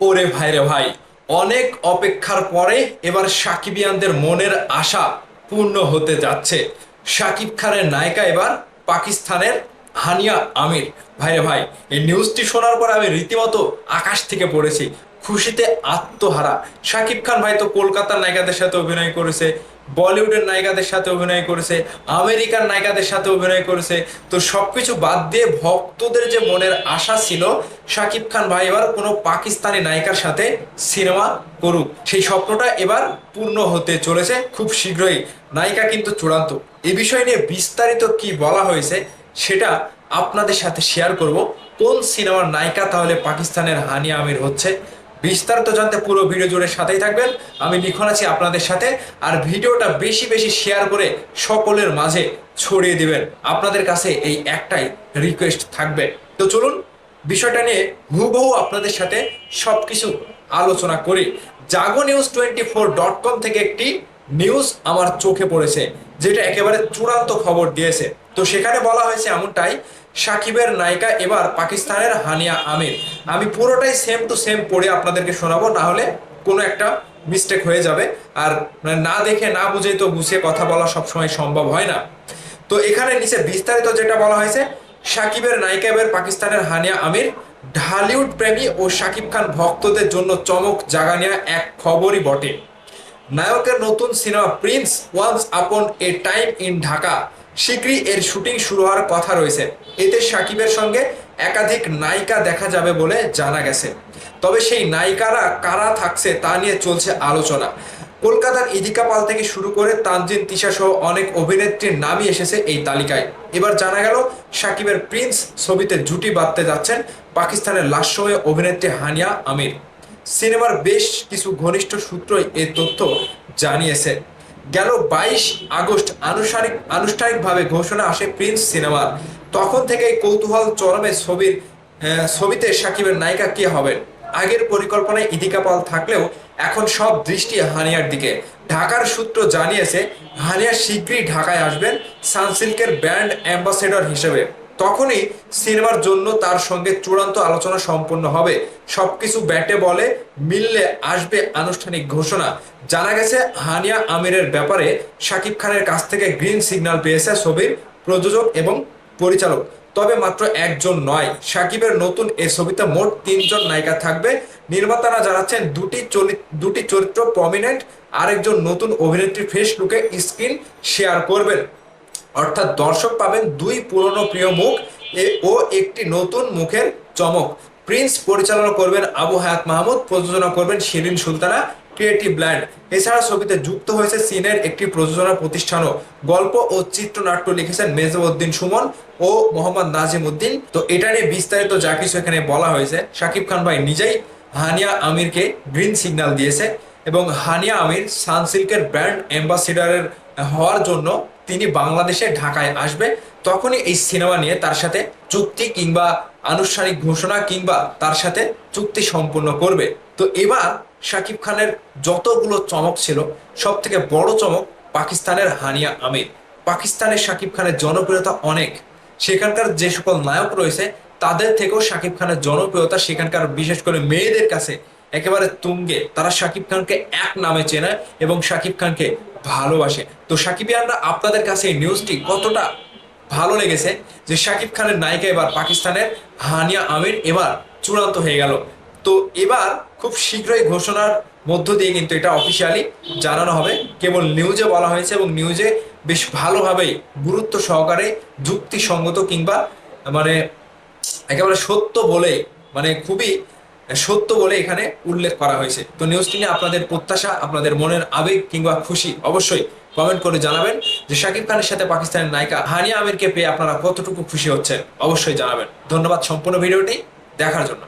ওরে ভাই রে ভাই, অনেক অপেক্ষার পরে এবার সাকিবিয়ানদের মনের আশা পূর্ণ হতে যাচ্ছে। সাকিব খানের নায়িকা এবার পাকিস্তানের হানিয়া আমির। ভাই রে ভাই, এই নিউজটি শোনার পর আমি রীতিমতো আকাশ থেকে পড়েছি। খুশিতে আত্মহারা। সাকিব খান ভাই তো কলকাতার নায়িকাদের সাথে অভিনয় করেছে, বলিউডের নায়িকাদের সাথে অভিনয় করেছে, আমেরিকার নায়িকাদের সাথে অভিনয় করেছে। তো সবকিছু বাদ দিয়ে ভক্তদের যে মনের আশা ছিল সাকিব খান ভাই এবার কোনো পাকিস্তানি নায়িকার সাথে সিনেমা করুক। সেই স্বপ্নটা এবার পূর্ণ হতে চলেছে খুব শীঘ্রই। নায়িকা কিন্তু চূড়ান্ত। এ বিষয় নিয়ে বিস্তারিত কি বলা হয়েছে, সেটা আপনাদের সাথে শেয়ার করব। কোন সিনেমার নায়িকা তাহলে পাকিস্তানের হানি আমির হচ্ছে? বিস্তারিত জানতে পুরো ভিডিও জুড়ে সাথেই থাকবেন। আমি লিখন আছি আপনাদের সাথে আর ভিডিওটা বেশি বেশি শেয়ার করে সকলের মাঝে ছড়িয়ে দিবেন। আপনাদের কাছে এই একটাই রিকোয়েস্ট থাকবে। তো চলুন, বিষয়টা নিয়ে হুবহু আপনাদের সাথে সবকিছু আলোচনা করি। Jago news twenty four dot com থেকে একটি নিউজ আমার চোখে পড়েছে, যেটা একেবারে চূড়ান্ত খবর দিয়েছে। তো সেখানে বলা হয়েছে এমনটাই, সাকিবের নায়িকা এবার পাকিস্তানের হানিয়া আমির। আমি পুরোটাই সেম টু সেম পড়ে আপনাদেরকে শোনাবো, না হলে কোনো একটা মিস্টেক হয়ে যাবে। আর মানে না দেখে না বুঝে তো গুছিয়ে কথা বলা সবসময় সম্ভব হয় না। তো এখানে নিচে বিস্তারিত যেটা বলা হয়েছে, সাকিবের নায়িকা এবার পাকিস্তানের হানিয়া আমির, ঢালিউড প্রেমী ও সাকিব খান ভক্তদের জন্য চমক জাগানিয়া এক খবরই বটে। নায়কের নতুন cinema Prince once upon A time in Dhaka. শীঘ্রই এর শুটিং শুরু হওয়ার কথা রয়েছে। এতে সাকিবের সঙ্গে একাধিক নায়িকা দেখা যাবে বলে জানা গেছে। তবে সেই নায়িকারা কারা থাকছে তা নিয়ে চলছে আলোচনা। কলকাতার ইদিকা পাল থেকে শুরু করে তানজিন, তিশা সহ অনেক অভিনেত্রীর নামই এসেছে এই তালিকায়। এবার জানা গেল, সাকিবের প্রিন্স ছবিতে জুটি বাঁধতে যাচ্ছেন পাকিস্তানের লাস্যময় অভিনেত্রী হানিয়া আমির। সিনেমার বেশ কিছু ঘনিষ্ঠ সূত্রই এই তথ্য জানিয়েছে। গেল বাইশ আগস্ট আনুষ্ঠানিক আনুষ্ঠানিকভাবে ঘোষণা আসে প্রিন্স সিনেমার। তখন থেকেই কৌতূহল চরমে ছবির ছবিতে সাকিবের নায়িকা কে হবেন? আগের পরিকল্পনায় ইদিকা পাল থাকলেও এখন সব দৃষ্টি হানিয়ার দিকে। ঢাকার সূত্র জানিয়েছে, হানিয়া শীঘ্রই ঢাকায় আসবেন সানসিল্কের ব্র্যান্ড অ্যাম্বাসেডর হিসেবে। তখনই সিনেমার জন্য তার সঙ্গে চূড়ান্ত আলোচনা সম্পন্ন হবে। সবকিছু ব্যাটে বলে মিললে আসবে আনুষ্ঠানিক ঘোষণা। জানা গেছে, হানিয়া আমিরের ব্যাপারে শাকিব খানের কাছ থেকে গ্রিন সিগন্যাল পেয়েছে ছবির প্রযোজক এবং পরিচালক। তবে মাত্র একজন নয়। সাকিবের নতুন এ ছবিতে মোট তিনজন নায়িকা থাকবে। নির্মাতারা জানাচ্ছেন, দুটি দুটি চরিত্র প্রমিনেন্ট আরেকজন নতুন অভিনেত্রী ফেস লুকে স্ক্রিন শেয়ার করবেন। অর্থাৎ দর্শক পাবেন দুই পুরনো প্রিয় মুখ ও একটি নতুন মুখের চমক। প্রিন্স পরিচালনা করবেন আবু হায়াত মাহমুদ, প্রযোজনা করবেন শিরিন সুলতানা, ক্রিয়েটিভ ব্ল্যান্ড। এছাড়া ছবিতে যুক্ত হয়েছে চীনের একটি প্রযোজনা প্রতিষ্ঠানও। গল্প ও চিত্রনাট্য লিখেছেন মেজবউদ্দিন সুমন ও মোহাম্মদ নাজিম উদ্দিন। তো এটা নিয়ে বিস্তারিত যা কিছু এখানে বলা হয়েছে, শাকিব খান ভাই নিজেই হানিয়া আমিরকে গ্রিন সিগন্যাল দিয়েছে এবং হানিয়া আমির সানসিল্কের ব্র্যান্ড অ্যাম্বাসিডারের হওয়ার জন্য তিনি বাংলাদেশে ঢাকায় আসবে, তখনই এই সিনেমা নিয়ে তার সাথে চুক্তি কিংবা আনুষ্ঠানিক ঘোষণা কিংবা তার সাথে চুক্তি সম্পূর্ণ করবে। তো এবার শাকিব খানের যতগুলো চমক ছিল সব থেকে বড় চমক পাকিস্তানের হানিয়া আমির। পাকিস্তানের শাকিব খানের জনপ্রিয়তা অনেক। সেখানকার যে সকল নায়ক রয়েছে, তাদের থেকেও শাকিব খানের জনপ্রিয়তা সেখানকার বিশেষ করে মেয়েদের কাছে একেবারে তুঙ্গে। তারা শাকিব খানকে এক নামে চেনে এবং শাকিব খানকে ভালোবাসে। তো সাকিবিয়ানরা আপনাদের কাছে এই নিউজটি কতটা ভালো লেগেছে যে শাকিব খানের নায়িকা এবার পাকিস্তানের হানিয়া আমির এবার চূড়ান্ত হয়ে গেল। তো এবার খুব শীঘ্রই ঘোষণার মধ্য দিয়ে কিন্তু এটা অফিসিয়ালি জানানো হবে। কেবল নিউজে বলা হয়েছে এবং নিউজে বেশ ভালোভাবেই গুরুত্ব সহকারে যুক্তিসঙ্গত কিংবা মানে একেবারে সত্য বলে মানে খুবই সত্য বলে এখানে উল্লেখ করা হয়েছে। তো নিউজটি নিয়ে আপনাদের প্রত্যাশা, আপনাদের মনের আবেগ কিংবা খুশি অবশ্যই কমেন্ট করে জানাবেন যে শাকিব খানের সাথে পাকিস্তানের নায়িকা হানিয়া আমিরকে পেয়ে আপনারা কতটুকু খুশি হচ্ছেন অবশ্যই জানাবেন। ধন্যবাদ সম্পূর্ণ ভিডিওটি দেখার জন্য।